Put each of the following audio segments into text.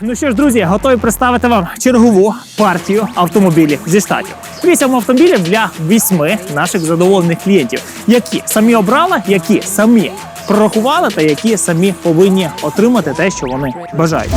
Ну що ж, друзі, готові представити вам чергову партію автомобілів зі штатів. Вісім автомобілів для вісьми наших задоволених клієнтів, які самі обрали, які самі прорахували та які самі повинні отримати те, що вони бажають.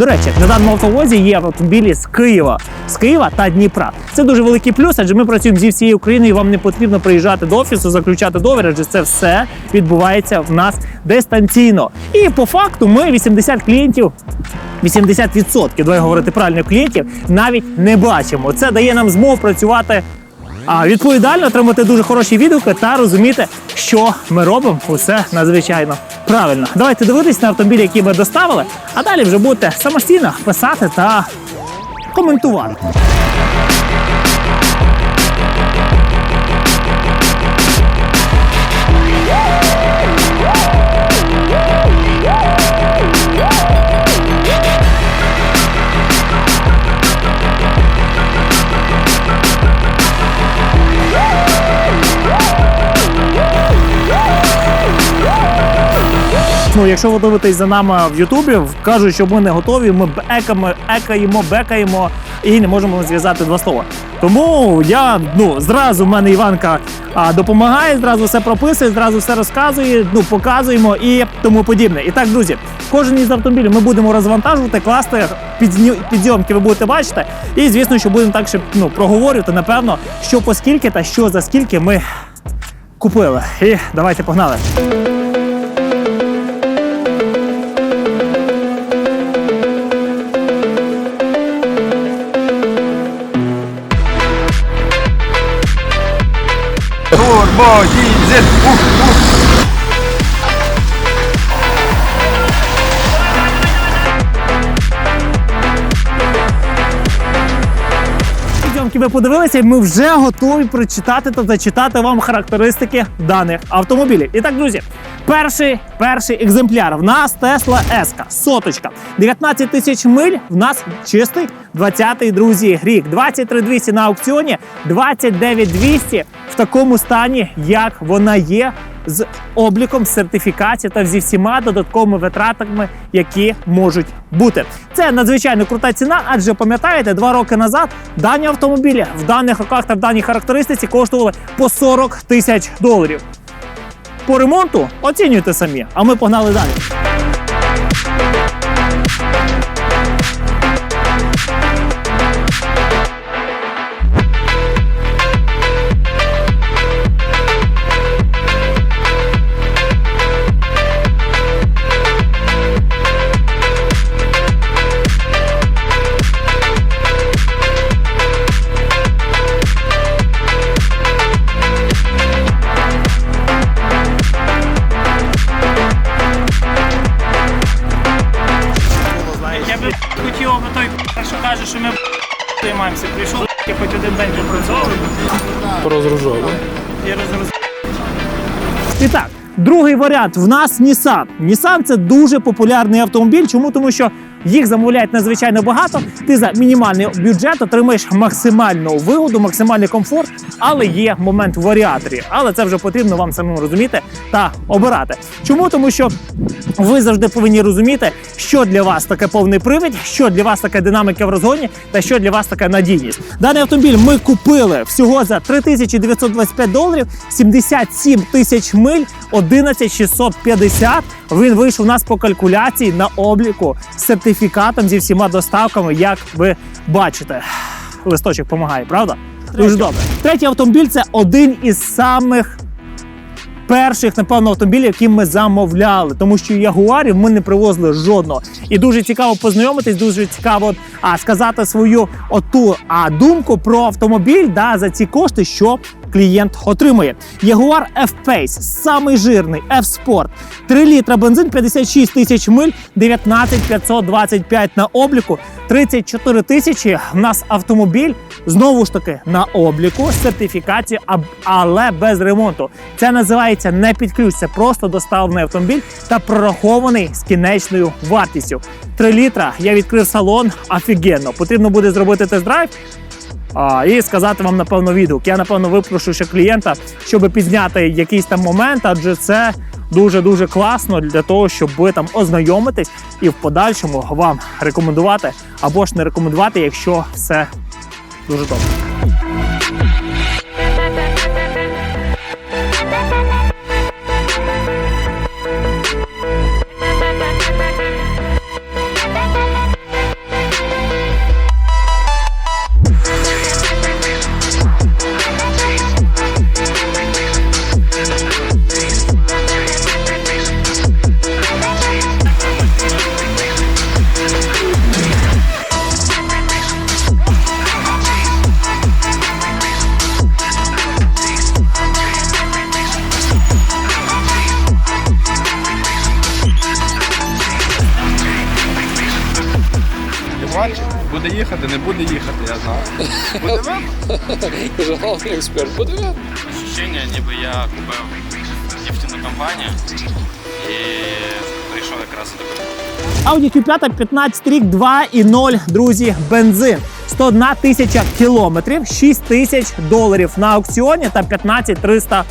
До речі, на даному автовозі є автомобілі з Києва, з Києва та Дніпра. Це дуже великий плюс, адже ми працюємо зі всієї України, і вам не потрібно приїжджати до офісу, заключати договір, адже це все відбувається в нас дистанційно. І по факту ми 80 клієнтів. 80%, давай говорити правильно, клієнтів навіть не бачимо. Це дає нам змогу працювати а відповідально отримати дуже хороші відгуки та розуміти, що ми робимо усе надзвичайно правильно. Давайте дивитись на автомобілі, які ми доставили, а далі вже будете самостійно писати та коментувати. Ну, якщо ви дивитесь за нами в Ютубі, кажуть, що ми не готові, ми екаємо, екаємо, бекаємо і не можемо зв'язати два слова. Тому я ну зразу в мене Іванка а, допомагає, зразу все прописує, зразу все розказує, ну показуємо і тому подібне. І так, друзі, кожен із автомобілів ми будемо розвантажувати, класти підйомки ви будете бачити. І звісно, що будемо так ще ну, проговорювати, напевно, що по скільки та що за скільки ми купили. І давайте погнали. Турбо, ух, ух. Ви подивилися, ми вже готові прочитати та зачитати вам характеристики даних автомобілів. І так, друзі, перший, перший екземпляр. В нас Tesla S, соточка. 19 тисяч миль. В нас чистий 20-й, друзі, рік. 23 200 на аукціоні, 29 200 в такому стані, як вона є. З обліком сертифікації та зі всіма додатковими витратами, які можуть бути. Це надзвичайно крута ціна, адже пам'ятаєте, два роки назад дані автомобілі в даних роках та в даній характеристиці коштували по 40 тисяч доларів. По ремонту оцінюйте самі, а ми погнали далі. Що каже, що ми займаємося. Прийшов, я хоч один день попрацьовував. Порозружали. і розроз... І так, другий варіант в нас Nissan. Nissan – це дуже популярний автомобіль. Чому? Тому що їх замовляють надзвичайно багато. Ти за мінімальний бюджет отримаєш максимальну вигоду, максимальний комфорт, але є момент в варіаторі. Але це вже потрібно вам самим розуміти та обирати. Чому? Тому що ви завжди повинні розуміти, що для вас таке повний привід, що для вас таке динаміка в розгоні, та що для вас таке надійність. Даний автомобіль ми купили всього за 3925 доларів, 77 тисяч миль, 11650. Він вийшов у нас по калькуляції на обліку з сертифікатом зі всіма доставками, як ви бачите. Листочок допомагає, правда? Дуже добре. Третій автомобіль це один із самих перших, напевно, автомобілів, які ми замовляли, тому що ягуарів ми не привозили жодного. І дуже цікаво познайомитись, дуже цікаво а, сказати свою оту а, думку про автомобіль да, за ці кошти, що клієнт отримує. Jaguar F-Pace, самий жирний F-Sport, 3 літра бензин, 56 тисяч миль, 19 525 на обліку, 34 тисячі. В нас автомобіль знову ж таки на обліку, сертифікацію, але без ремонту. Це називається не під ключ, це просто доставлений автомобіль та прорахований з кінечною вартістю. 3 літра. Я відкрив салон. Офігенно. Потрібно буде зробити тест-драйв. І сказати вам напевно відгук. Я напевно випрошу ще клієнта, щоб підзняти якийсь там момент, адже це дуже дуже класно для того, щоб ви там ознайомитись і в подальшому вам рекомендувати або ж не рекомендувати, якщо все дуже добре. Не буде їхати, я знаю. Головний експерт. Подивимо. ощущение, ніби я купив нефтяну компанію і прийшов якраз до такого. Audi Q5 15 рік 2.0, друзі, бензин. 101 тисяча кілометрів, 6 тисяч доларів на аукціоні та 15 300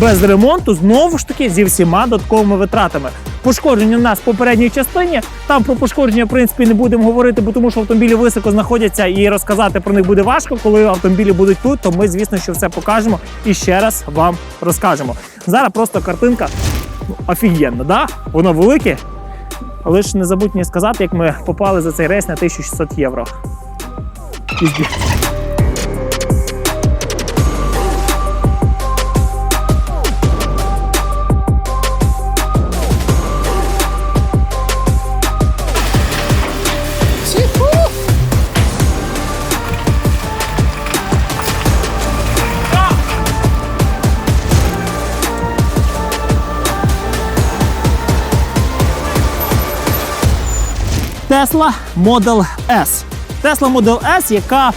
без ремонту, знову ж таки, зі всіма додатковими витратами. Пошкодження у нас в попередній частині. Там про пошкодження, в принципі, не будемо говорити, бо тому що автомобілі високо знаходяться і розказати про них буде важко. Коли автомобілі будуть тут, то ми, звісно, що все покажемо і ще раз вам розкажемо. Зараз просто картинка ну, офігенна, да? Воно велике, але ж не забудь мені сказати, як ми попали за цей рейс на 1600 євро. Піздець. Tesla Model S. Tesla Model S, яка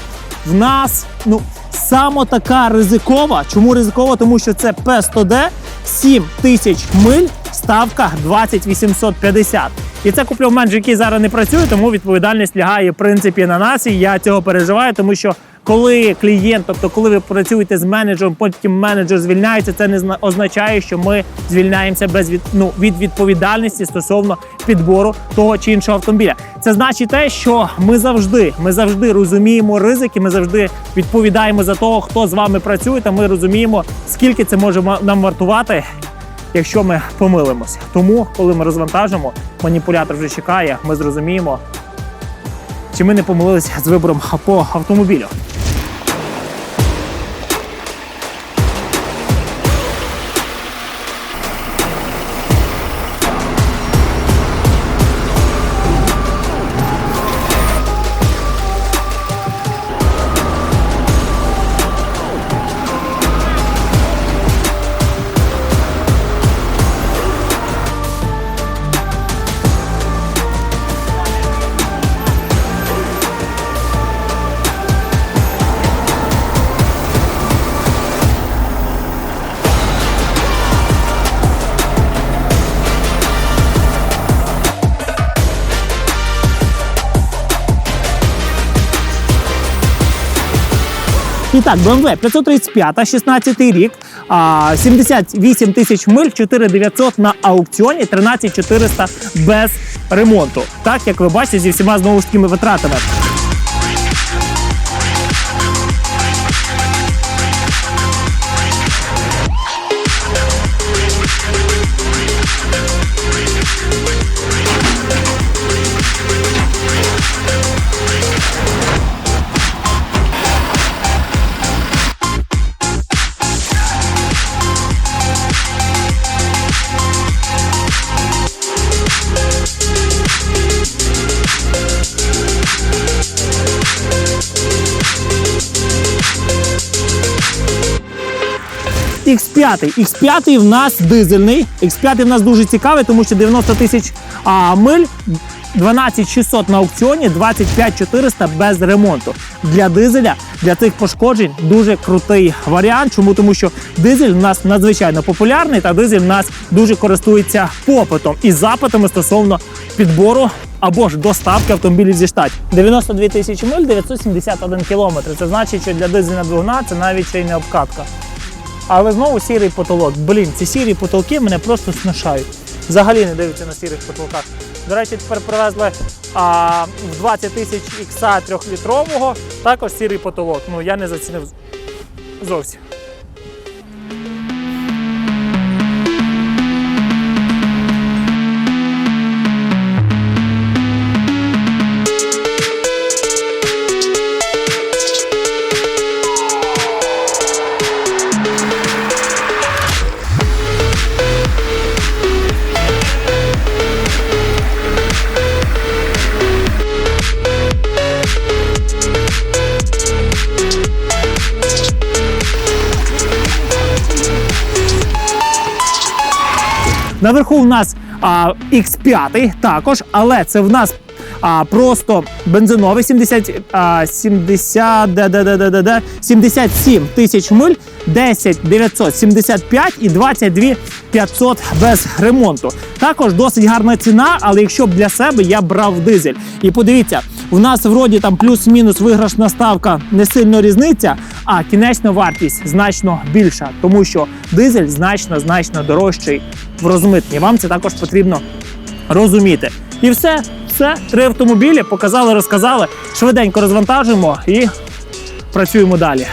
в нас ну саме така ризикова. Чому ризикова? Тому що це P100D, 7 тисяч миль, ставка 20850. І це купляв менеджер, який зараз не працює, тому відповідальність лягає в принципі на нас. І я цього переживаю, тому що коли клієнт, тобто коли ви працюєте з менеджером, потім менеджер звільняється, це не зна- означає, що ми звільняємося без від, ну, від відповідальності стосовно підбору того чи іншого автомобіля. Це значить те, що ми завжди, ми завжди розуміємо ризики, ми завжди відповідаємо за того, хто з вами працює, та ми розуміємо, скільки це може нам вартувати. Якщо ми помилимося, тому коли ми розвантажимо, маніпулятор вже чекає, ми зрозуміємо, чи ми не помилилися з вибором по автомобілю. І так, BMW 535, 16 рік, а, 78 тисяч миль, 4900 на аукціоні, 13400 без ремонту. Так, як ви бачите, зі всіма знову ж такими витратами. X5. X5 в нас дизельний. X5 в нас дуже цікавий, тому що 90 тисяч миль, 12600 на аукціоні, 25400 без ремонту. Для дизеля, для цих пошкоджень дуже крутий варіант. Чому? Тому що дизель в нас надзвичайно популярний, та дизель в нас дуже користується попитом і запитами стосовно підбору або ж доставки автомобілів зі штатів. 92 тисячі миль, 971 кілометр. Це значить, що для дизельного двигуна це навіть ще й не обкатка. Але знову сірий потолок. Блін, ці сірі потолки мене просто снушають. Взагалі не дивиться на сірих потолках. До речі, тепер привезли а, в 20 тисяч ікса трьохлітрового, також сірий потолок. Ну я не зацінив зовсім. Наверху в нас а, X5 також, але це в нас а, просто бензиновий 70, а, 70, де, де, де, де, де, де, 77 тисяч миль, 10 975 і 22 500 без ремонту. Також досить гарна ціна, але якщо б для себе я брав дизель. І подивіться, у нас вроді там плюс-мінус виграшна ставка не сильно різниця, а кінечна вартість значно більша, тому що дизель значно значно дорожчий в розмитні. Вам це також потрібно розуміти. І все, все, три автомобілі показали, розказали. Швиденько розвантажуємо і працюємо далі.